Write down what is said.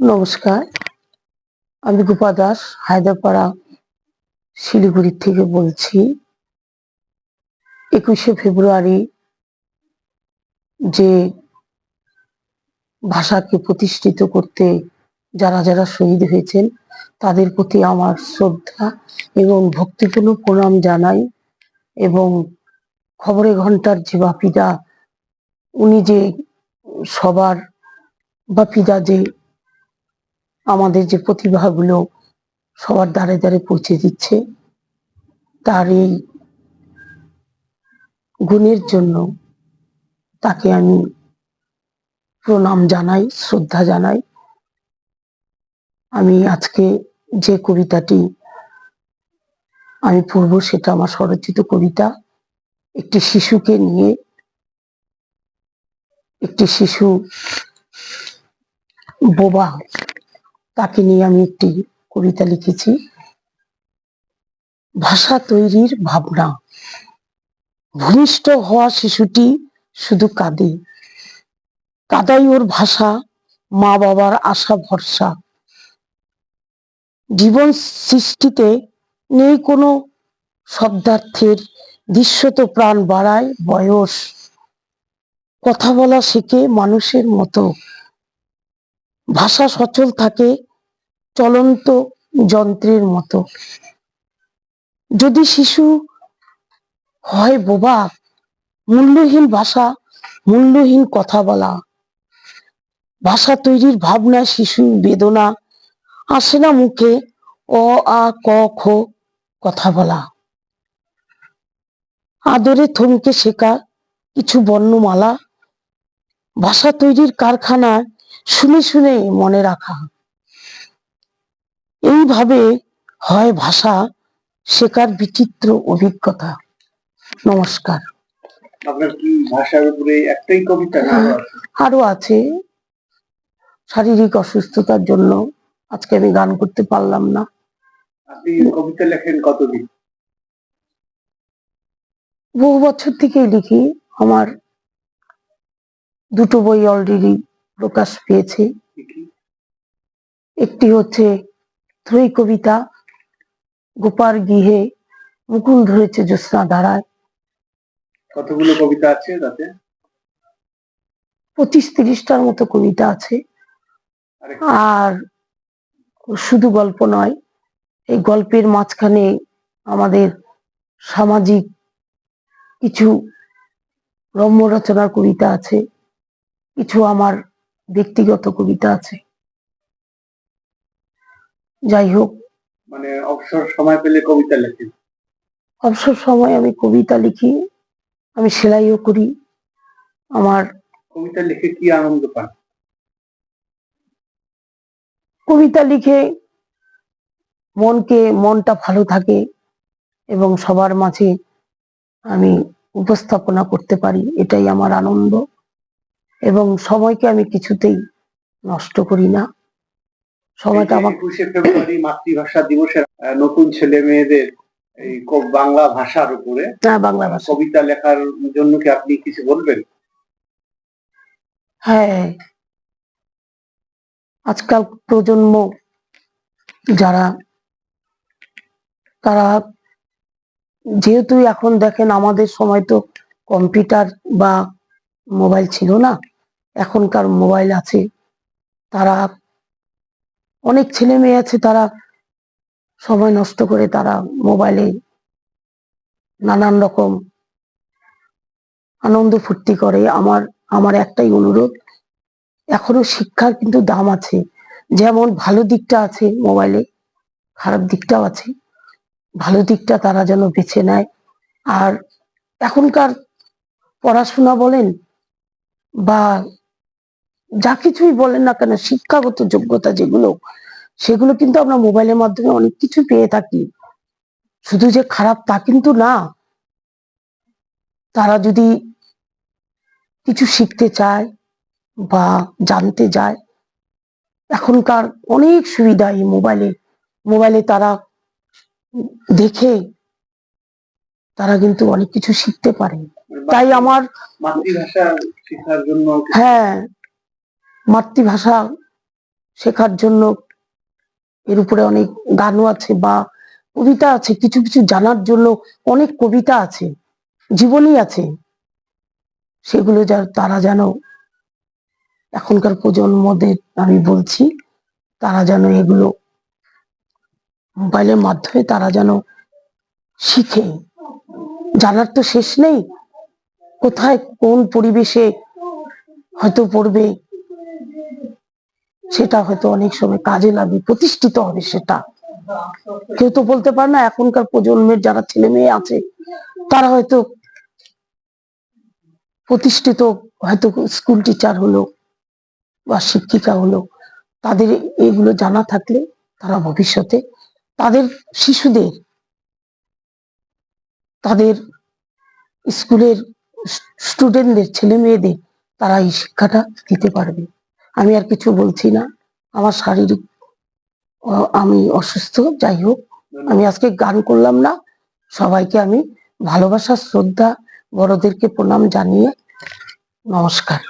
নমস্কার। আমি গোপা দাস, হায়দ্রাপাড়া, শিলিগুড়ি থেকে বলছি। একুশে ফেব্রুয়ারি যে ভাষাকে প্রতিষ্ঠিত করতে যারা যারা শহীদ হয়েছেন, তাদের প্রতি আমার শ্রদ্ধা এবং ভক্তিপূর্ণ প্রণাম জানাই এবং খবরে ঘণ্টার যে বাপিদা, উনি যে সবার বাপিদা যে আমাদের যে প্রতিভাগুলো সবার দ্বারে দ্বারে পৌঁছে দিচ্ছে, তার এই গুণের জন্য তাকে আমি প্রণাম জানাই, শ্রদ্ধা জানাই। আমি আজকে যে কবিতাটি আমি পড়ব সেটা আমার স্বরচিত কবিতা। একটি শিশুকে নিয়ে একটি শিশু বোবা তাকে নিয়ে আমি একটি কবিতা লিখেছি। ভাষা তৈরির ভাবনা। ভূমিষ্ঠ হওয়া শিশুটি শুধু কাঁদে। কাদাই ওর ভাষা, মা বাবার আশা ভরসা। জীবন সৃষ্টিতে নেই কোনো শব্দার্থের দৃশ্যত প্রাণ বাড়ায় বয়স। কথা বলা শেখে মানুষের মতো। ভাষা সচল থাকে চলন্ত যন্ত্রের মতো। যদি শিশু হয় বোবা, মূল্যহীন ভাষা, মূল্যহীন কথা বলা, ভাষা তৈরির ভাবনা, শিশু বেদনা, আসে না মুখে অ, আ, ক, খ কথা বলা। আদরে থমকে শেখা কিছু বর্ণমালা, ভাষা তৈরির কারখানায় শুনে শুনে মনে রাখা। এইভাবে হয় ভাষা শেখার বিচিত্র অভিজ্ঞতা। নমস্কার। আপনার কি ভাষার উপরে একটাই কবিতা আরও আছে? শারীরিক অসুস্থতার জন্য আজকে আমি গান করতে পারলাম না। আপনি কবিতা লেখেন কতদিন? বহু বছর থেকেই লিখি। আমার দুটো বই অলরেডি প্রকাশ পেয়েছে? একটি হচ্ছে ত্রয়ী কবিতা গোপার গৃহে মুকুল ধরেছে জ্যোৎস্না ধারায়। কতগুলো কবিতা আছে তাতে? পঁচিশ তিরিশটার মতো কবিতা আছে। আর শুধু গল্প নয় এই গল্পের মাঝখানে আমাদের সামাজিক কিছু রম্য রচনার কবিতা আছে কিছু আমার ব্যক্তিগত কবিতা আছে। যাই হোক। মানে অবসর সময় পেলে কবিতা লেখেন অবসর সময় আমি কবিতা লিখি আমি সেলাইও করি। আমার কবিতা লিখে কি আনন্দ পান? কবিতা লিখে মনকে মনটা ভালো থাকে এবং সবার মাঝে আমি উপস্থাপনা করতে পারি এটাই আমার আনন্দ। এবং সময়কে আমি কিছুতেই নষ্ট করি না। সময়টা আমার একুশে ফেব্রুয়ারি মাতৃভাষা দিবসের নতুন ছেলে মেয়েদের এই বাংলা ভাষার উপরে না বাংলা ভাষা। কবিতা লেখার জন্য কি আপনি কিছু বলবেন? হ্যাঁ। আজকাল প্রজন্ম যারা তারা যেহেতু এখন দেখেন আমাদের সময় তো কম্পিউটার বা মোবাইল ছিল না এখনকার মোবাইল আছে তারা অনেক ছেলে মেয়ে আছে, তারা সময় নষ্ট করে তারা মোবাইলে নানান রকম আনন্দ ফুর্তি করে। আমার আমার একটাই অনুরোধ, এখনও শিক্ষার কিন্তু দাম আছে। যেমন ভালো দিকটা আছে মোবাইলে, খারাপ দিকটাও আছে। ভালো দিকটা তারা যেন বেছে নেয়। আর এখনকার পড়াশোনা বলেন বা যা কিছুই বলেন না কেন শিক্ষাগত যোগ্যতা যেগুলো সেগুলো কিন্তু আমরা মোবাইলের মাধ্যমে অনেক কিছু পেয়ে থাকি। শুধু যে খারাপ তা কিন্তু না। তারা যদি কিছু শিখতে চায় বা জানতে যায় এখনকার অনেক সুবিধা এই মোবাইলে। মোবাইলে তারা দেখে তারা কিন্তু অনেক কিছু শিখতে পারে। তাই আমার মাতৃভাষা শেখার জন্য হ্যাঁ মাতৃভাষা শেখার জন্য এর উপরে অনেক গানও আছে বা কবিতা আছে, কিছু কিছু জানার জন্য অনেক কবিতা আছে, জীবনী আছে। সেগুলো যা তারা যেন এখনকার প্রজন্মদের আমি বলছি, তারা যেন এগুলো মোবাইলের মাধ্যমে তারা যেন শিখে। জানার তো শেষ নেই। কোথায় কোন পরিবেশে হয়তো পড়বে সেটা হয়তো অনেক সময় কাজে লাগবে, প্রতিষ্ঠিত হবে সেটা। কেউ তো বলতে পারে না, এখনকার প্রজন্মের যারা ছেলে মেয়ে আছে, তারা হয়তো প্রতিষ্ঠিত হয়তো স্কুল টিচার হলো বা শিক্ষিকা হলো, তাদের এগুলো জানা থাকলে তারা ভবিষ্যতে তাদের শিশুদের, তাদের স্কুলের স্টুডেন্টদের ছেলে মেয়েদের তারা এই শিক্ষাটা দিতে পারবে। আমি আর কিছু বলছি না। আমার শারীরিক আমি অসুস্থ যাই হোক আমি আজকে গান করলাম না। সবাইকে আমি ভালোবাসা শ্রদ্ধা বড়দেরকে প্রণাম জানিয়ে নমস্কার।